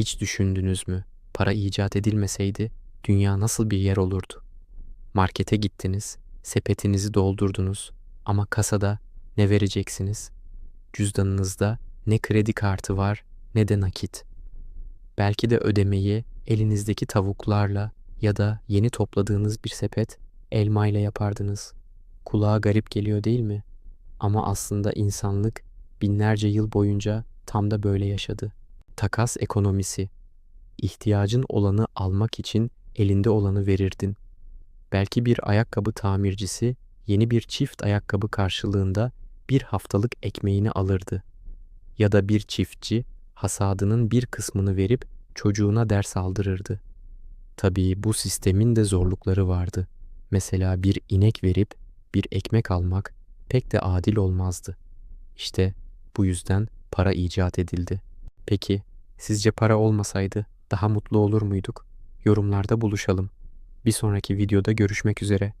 Hiç düşündünüz mü? Para icat edilmeseydi dünya nasıl bir yer olurdu? Markete gittiniz, sepetinizi doldurdunuz ama kasada ne vereceksiniz? Cüzdanınızda ne kredi kartı var ne de nakit. Belki de ödemeyi elinizdeki tavuklarla ya da yeni topladığınız bir sepet elmayla yapardınız. Kulağa garip geliyor değil mi? Ama aslında insanlık binlerce yıl boyunca tam da böyle yaşadı. Takas ekonomisi. İhtiyacın olanı almak için elinde olanı verirdin. Belki bir ayakkabı tamircisi yeni bir çift ayakkabı karşılığında bir haftalık ekmeğini alırdı. Ya da bir çiftçi hasadının bir kısmını verip çocuğuna ders aldırırdı. Tabii bu sistemin de zorlukları vardı. Mesela bir inek verip bir ekmek almak pek de adil olmazdı. İşte bu yüzden para icat edildi. Peki sizce para olmasaydı daha mutlu olur muyduk? Yorumlarda buluşalım. Bir sonraki videoda görüşmek üzere.